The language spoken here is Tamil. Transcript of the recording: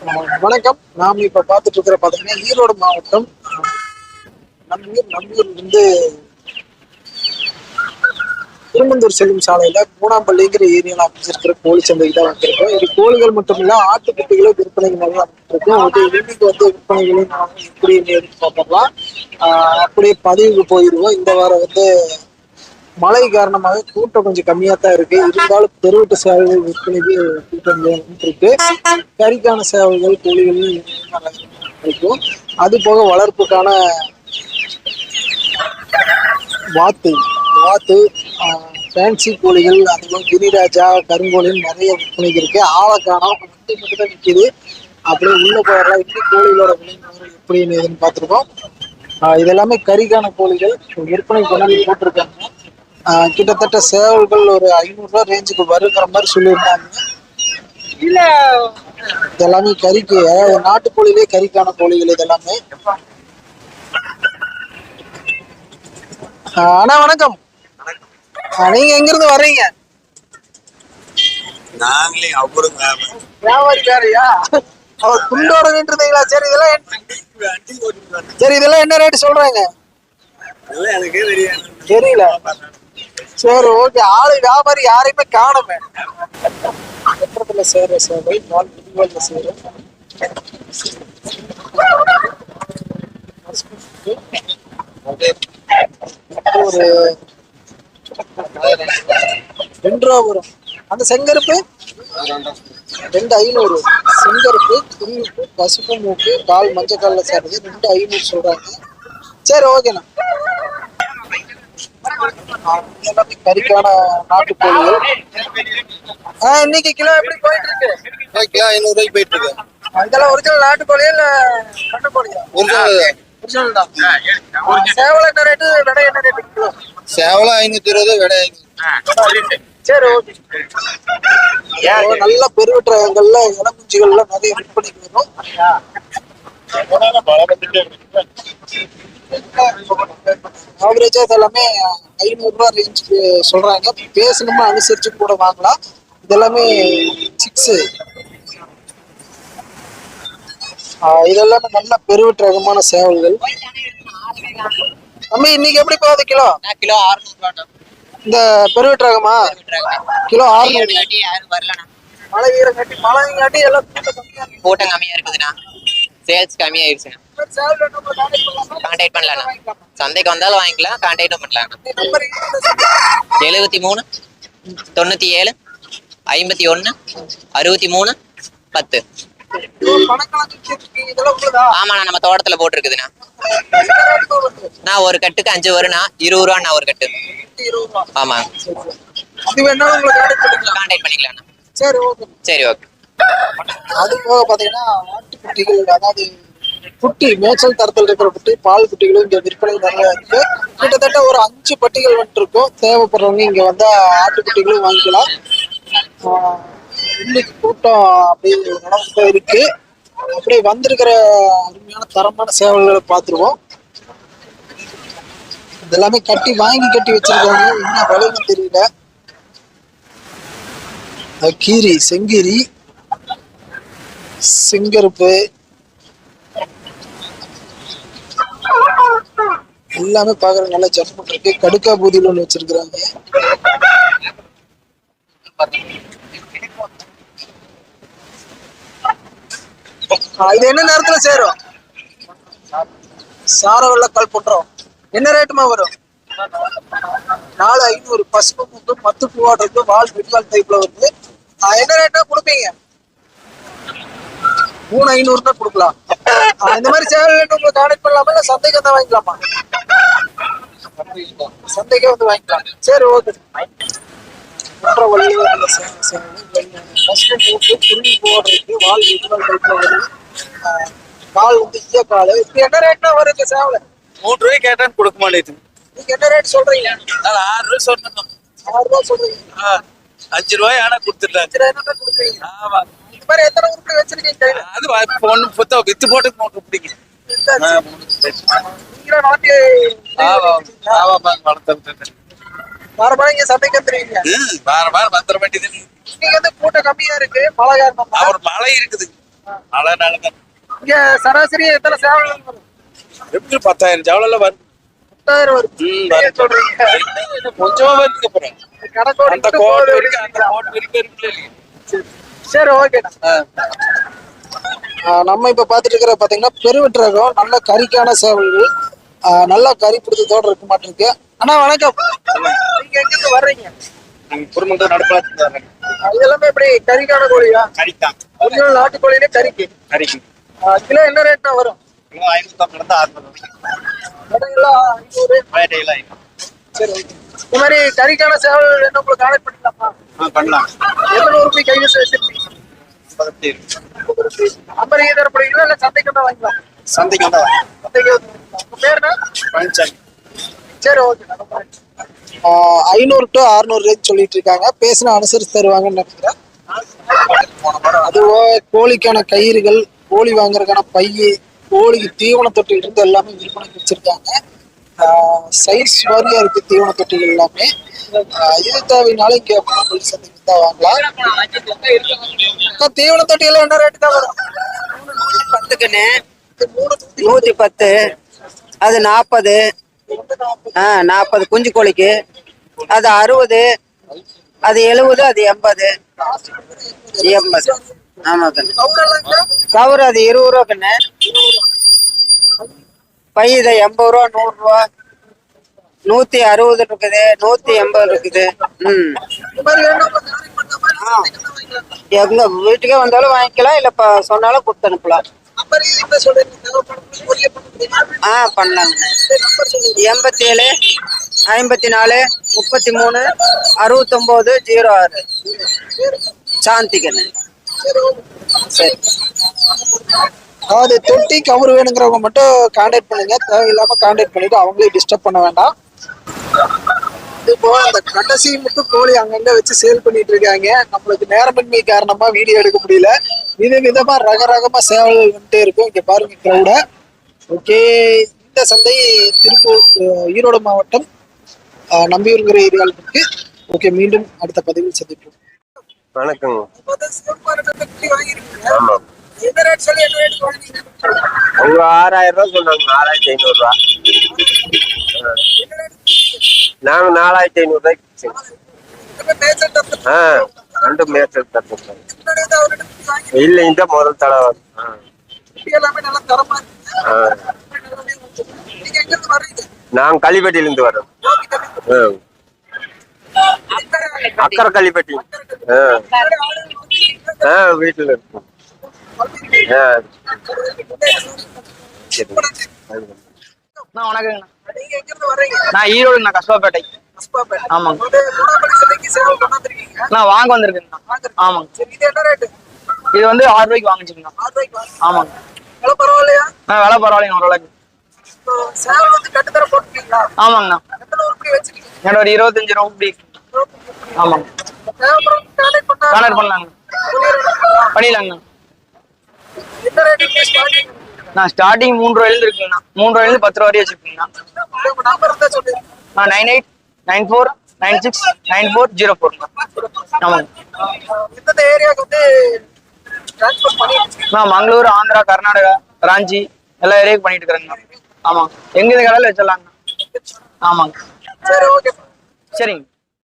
வணக்கம். நாம் இப்ப பார்த்துட்டு இருக்கிற பாத்தீங்கன்னா ஈரோடு மாவட்டம் நம்மூர் நம்மூர் வந்து திருமந்தூர் செல்லும் சாலையில பூனாம்பள்ளிங்கிற ஏரியாவில் அமைச்சிருக்கிற கோழி சந்தைக்கு தான் வந்திருக்கோம். இது கோழிகள் மட்டும் இல்ல ஆட்டுக்குட்டிகளும் விற்பனை நிறைய இருக்கும் அது இன்னைக்கு வந்து விற்பனைகளும் எப்படி பார்க்கலாம் ஆஹ் அப்படியே பதிவுக்கு போயிடுவோம் இந்த வாரம் வந்து மழை காரணமாக கூட்டம் கொஞ்சம் கம்மியா தான் இருக்கு. இருந்தாலும் பெருவிட்ட சேவைகள் விற்பனைக்கு கூட்டம் இருக்கு. கறிக்கான சேவைகள் கோழிகள் இருக்கும். அது போக வளர்ப்புக்கான வாத்து வாத்து ஃபேன்சி கோழிகள் அதுவும் கிரிராஜா கருங்கோழிகள் நிறைய விற்பனைக்கு இருக்கு. ஆழக்கானம் வண்டி மட்டும் தான் நிற்கிது அப்படியே உள்ள போயிடலாம் எப்படி கோழிகளோட விலை எப்படி ஏதுன்னு பார்த்துருக்கோம். இதெல்லாமே கறிக்கான கோழிகள். விற்பனை கொண்டாந்து போட்டிருக்காங்க. கிட்டத்தட்ட சேவல்கள் ஒரு ஐநூறுரூவா ரேஞ்சுக்கு வருங்கிற மாதிரி சொல்லியிருந்தாங்க. இது எல்லாமே கறிக்கு அதாவது நாட்டுக்கோழிலே கறிக்கான கோழிகள் இது எல்லாமே ஆஹ் அண்ணா வணக்கம். நீங்க எங்க இருந்து வர்றீங்க? நாங்களே அப்புறம் வியாபாரி வேறையா அவர் குண்டோட நின்று இருந்தீங்களா சரி இதெல்லாம் என்ன- சரி இதெல்லாம் என்ன ரேட் சொல்றாங்க? தெரியல. சரி ஓகே ஆளு வியாபாரி யாரையுமே காணுமே. பத்திரத்துல சேர சேவை நாள் விரிவாக சேரும் ஒரு ரெண்டு ரூபா வரும் அந்த செங்கருப்பு? ரெண்டு ஐநூறு. செங்கருப்பு குறிப்பு பசுப்பு மூக்கு கால் மஞ்சள் காலில் சேர்றது ரெண்டு ஐநூறு சொல்றாங்க. சரி ஓகேண்ணா எல்லாமே கறிக்கான இன்னைக்கு கிலோ எப்படி போயிட்டு இருக்கு கிலோ ஐநூறு ரூபாய்க்கு போயிட்டு இருக்கு இதெல்லாம் ஒரிஜினல் நாட்டுக்கோழியா இல்ல கண்ணுக்கோழியா ஒரிஜினல் ஒரிஜினல் தான். சேவல் என்ன ரேட்டு விடை என்ன ரேட்டு ஐநூத்தி இருபது ஐநூறு சரி ஓகே நல்ல பெருவற்றங்கள்ல இளங்குஞ்சிகள்ல நிறைய விற்பனைக்கு வரும். ஆவரேஜா இது எல்லாமே ஐநூறு ரூபா ரேஞ்சுக்கு சொல்றாங்க. பேசணுமா அனுசரிச்சு கூட வாங்கலாம். இது எல்லாமே சிக்ஸ் இதெல்லாமே நல்ல பெருவற்ற ரகமான சேவல்கள். தம்பி இன்னைக்கு எப்படி போகுது? கிலோ? கிலோ அறுநூறு இந்த பெருவற்ற ரகமா? கிலோ ஆறுநூறு மழை வீரம் கட்டி மழை காட்டி எல்லாம். கூட்டம் கம்மியா இருக்குதுண்ணா. சேல்ஸ் கம்மியாயிருச்சுண்ணா. பண்ணலாமா? கான்டாக்ட் பண்ணலாண்ணா சந்தைக்கு வந்தாலும் வாங்கிக்கலாம் கான்டாக்டும் பண்ணலாம். எழுபத்தி மூணு தொண்ணூத்தி ஏழு ஐம்பத்தி ஒன்று அறுபத்தி மூணு பத்து? ஆமாண்ணா நம்ம தோட்டத்துல போட்டிருக்குதுண்ணா? நான் ஒரு கட்டுக்கு அஞ்சு வருண்ணா இருபது ரூபாண்ணா ஒரு கட்டு பண்ணிக்கலாம். கான்டாக்ட் பண்ணிக்கலாம்ண்ணா சரி, ஓகே அது போக பாத்தீங்கன்னா அதாவது குட்டி மேய்ச்சல் தரத்தில் இருக்கிற குட்டி பால் குட்டிகளும் இங்க விற்பனை நிறைய இருக்கு. கிட்டத்தட்ட ஒரு அஞ்சு பட்டிகள் வந்துட்டு இருக்கும் தேவைப்படுறவங்க இங்க ஆட்டு ஆட்டுக்குட்டிகளும் வாங்கிக்கலாம். இன்னைக்கு கூட்டம் அப்படியே நடந்து இருக்கு. அப்படியே வந்திருக்கிற அருமையான தரமான சேவல்களை பார்த்துருவோம். இதெல்லாமே கட்டி வாங்கி கட்டி வச்சிருக்காங்க என்ன விலைன்னு தெரியல. கீரி செங்கீரி செங்கருப்பு எல்லாமே பாக்குற நல்ல ஜட்மெண்ட் இருக்கு. கடுக்கா பூதியில் ஒண்ணு வச்சிருக்கிறாங்க. இது என்ன நேரத்துல சேரும்? சார வெள்ளக்கால் போட்டுரும். என்ன ரேட்டுமா வரும்? நாலு ஐநூறு. பசுப்பு மூக்கு பத்து பூவாட் இருக்கு வால் விட்வால் டைப்ல வருது. என்ன ரேட்டா கொடுப்பீங்க? மூணு ஐநூறு தான் கொடுக்கலாம். இந்த மாதிரி வேணும் உங்களை கான்டெக்ட் பண்ணலாமா? இல்ல சந்தைக்கு வந்து வாங்கிக்கலாமா? சந்தைக்கே வந்து வாங்கிக்கலாம். சரி ஓகே. குன்ற வள்ளி அந்த போட்டு போடுறதுக்கு வால் டைப்ல வருது கால் வந்து ஈய கால். என்ன ரேட்னா வருது சேவல? மூணு ரூபாய்க்கு கேட்டான்னு கொடுக்க மாட்டேங்குது. நீங்க என்ன ரேட் சொல்றீங்க? நான் ஆறு ரூபாய் சொன்னேன். ஆறு ரூபா சொல்றீங்க. அஞ்சு ரூபாய் ஆனா கொடுக்குறீங்க? ஆமா. இந்த மாதிரி எத்தனை வச்சிருக்கீங்க கையில. அது வித்து போட்டு மூணு பிடிக்கும். நீங்களும் நாட்டு வார வாரம் இங்க சந்தைக்கு வந்துருவீங்க. வாரம் வந்துட வேண்டியது இன்னைக்கு வந்து கூட்டம் கம்மியா இருக்கு. மழை காரணமா. அவர் மழை இருக்குது. நல்ல நாளுங்க இங்க சராசரி எத்தனை சேவல்கள் வரும்? எப்படி பத்தாயிரம் ஜவளல வருது பத்தாயிரம் வரும். நீங்க. சொல்றீங்க? கொஞ்சமா வருதுக்கு அப்புறம் அந்த கோட். வரைக்கும் அந்த கோட் வரைக்கும் இருக்குல்ல இல்லையா? சரி ஓகேண்ணா நம்ம இப்ப பாத்துட்டு இருக்கிற பாத்தீங்கன்னா பெருவெட்டு ரகம் நல்ல கறிக்கான சேவல்கள் நல்லா கறி பிடிச்சதோட இருக்க மாட்டிருக்கு. அண்ணா வணக்கம். நீங்க எங்க இருந்து வர்றீங்க? நாங்க குடும்பத்தை நடப்பாத்து இது எல்லாமே எப்படி கறிக்கான கோழியா? கறித்தான் ஒரிஜினல் நாட்டுக்கோழிலே கறிக்கு. கறிக்கு. கிலோ என்ன ரேட்னா வரும்? கிலோ ஐநூத்தி இருந்து வேட்டையில சரி இந்த மாதிரி கறிக்கான சேவல் என்ன உங்களுக்கு கான்டாக்ட் பண்ணிக்கலாமா? பண்ணலாம். எத்தனை ரூபாய் கையில் சேர்த்துருப்பீங்க பதத்தி இருக்கு. நம்பர் ஏ தரப்படுவீங்களா இல்ல சந்தைக்கு தான் வாங்கிக்கலாம் சந்தைக்கு வாங்கிக்கலாம். பழனிசாமி சரி ஓகே. ஐநூறு டு அறுநூறு ரேட் சொல்லிட்டு இருக்காங்க. பேசினா அனுசரிச்சு தருவாங்கன்னு நினைக்கிறேன். அதுவோ கோழிக்கான கயிறுகள் கோழி வாங்குறதுக்கான பைய கோழிக்கு தீவன தொட்டில் இருந்து எல்லாமே விற்பனைக்கு வச்சிருக்காங்க. சைஸ் வாரியா இருக்கு தீவன தொட்டிகள் எல்லாமே. இது தேவைனாலும் இங்க சந்தைக்கு தான் வாங்கலாம். அக்கா, தீவன தொட்டிகள் என்ன ரேட்டு தான் வரும்? தொட்டி நூத்தி பத்து. அது நாற்பது. ஆ நாற்பது குஞ்சு கோழிக்கு. அது அறுபது. அது எழுபது அது எண்பது. எண்பது. ஆமா கண்ணு? கவர் அது இருபது ரூபா கண்ணு பை இது எண்பது ரூபா நூறு ரூபா. நூத்தி அறுபது இருக்குது நூத்தி எண்பது இருக்குது. ம். எங்க வீட்டுக்கே வந்தாலும் வாங்கிக்கலாம் இல்ல சொன்னாலும் கொடுத்து அனுப்பலாம். ஆ பண்ணலாங்க. எண்பத்தி ஏழு ஐம்பத்தி நாலு முப்பத்தி மூணு அறுபத்தொம்போது ஜீரோ ஆறு. சாந்திக்கண்ணு. சரி. அதாவது தொட்டி கவர் வேணுங்கிறவங்க மட்டும் கான்டாக்ட் பண்ணுங்க. தேவையில்லாம கான்டாக்ட் பண்ணிட்டு அவங்களே டிஸ்டர்ப் பண்ண வேண்டாம். இப்போ அந்த கடைசி மட்டும் கோழி அங்கங்க வச்சு சேல் பண்ணிட்டு இருக்காங்க. நம்மளுக்கு நேரமின்மை காரணமா வீடியோ எடுக்க முடியல. வித விதமா ரக ரகமா சேவல் வந்துட்டே இருக்கும். இங்க பாருங்க கிரௌட ஓகே இந்த சந்தை திருப்பூர் ஈரோடு மாவட்டம் நம்பியூருங்கிற ஏரியாவில் இருக்கு. ஓகே மீண்டும் அடுத்த பதிவில் சந்திப்போம். அவங்க ஆறாயிரம் ரூபா சொன்னாங்க. ஆறாயிரத்தி ஐநூறு ரூபா நாங்க நாலாயிரத்தி ஐநூறு ரூபாய்க்கு ஆ ரெண்டு மேய்ச்சல் தரணும் இல்ல இந்த முதல் தடவை ஆ, எல்லாமே நல்லா தரமா இருக்கு ஆ. நீங்க எங்க இருந்து வர்றீங்க நாங்க களிப்பட்டியில இருந்து வரோம் ஆ. அக்கரை களிப்பட்டி ஆ. ஆ வீட்டுல இருக்கும். ஆ. சரி. அண்ணா வணக்கங்கண்ணா நீங்க எங்க இருந்து வர்றீங்க நான் ஈரோடுண்ணா கஸ்பாப்பேட்டை. ஆமாங்க. கொண்டாந்துருக்கீங்க. நான் வாங்க வந்திருக்கேங்கண்ணா. ஆமாங்க சரி, இது என்ன ரேட்டு? இது வந்து ஆறு ரூபாய்க்கு வாங்கிச்சிங்கண்ணா ஆறு ரூபாய்க்கு வாங்கி. ஆமாங்க விலை பரவாயில்லையா? நான் விலை பரவாயில்லைங்க ஓரளவுக்கு இப்போ சேவை வந்து கட்டுத்தர போட்டுருக்கீங்களா? ஆமாங்கண்ணா எத்தனை உருப்படி வச்சிருக்கீங்க? என்னோட ஒரு இருபத்தஞ்சு ரூபா இப்படி ஆமாங்க கான்டாக்ட் பண்ணலாங்க? பண்ணிடலாங்கண்ணா என்ன starting? நான் ஸ்டார்டிங் மூணு ரூபாயிலிருந்து இருக்குங்கண்ணா மூணு ரூபாயிலிருந்து பத்து ரூபா வரையும் வச்சிருக்கீங்கண்ணா. நான் eight nine four nine six nine four zero ஃபோர்ண்ணா ஆமாங்க எந்தெந்த ஏரியாவுக்கு வந்து? நான் மங்களூர் ஆந்திரா கர்நாடகா ராஞ்சி எல்லா ஏரியாவுக்கும் பண்ணிட்டு இருக்கிறேங்கண்ணா ஆமாங்க. எங்க இந்த கடையில் வச்சிடலாங்கண்ணா. ஆமாங்க. சரி, okay. சரிங்க.